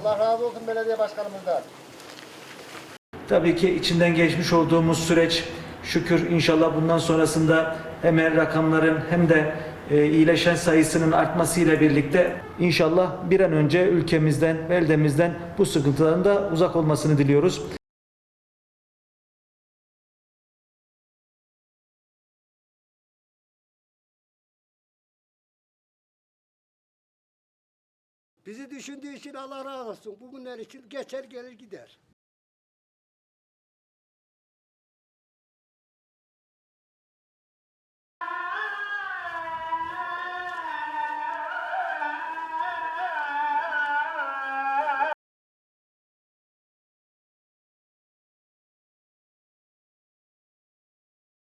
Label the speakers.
Speaker 1: Allah razı olsun belediye başkanımızdan.
Speaker 2: Tabii ki içinden geçmiş olduğumuz süreç şükür inşallah bundan sonrasında hem rakamların hem de e, iyileşen sayısının artmasıyla birlikte inşallah bir an önce ülkemizden, beldemizden bu sıkıntıların da uzak olmasını diliyoruz.
Speaker 3: Bizi düşündüğü için Allah razı olsun. Bugünler için geçer gelir gider.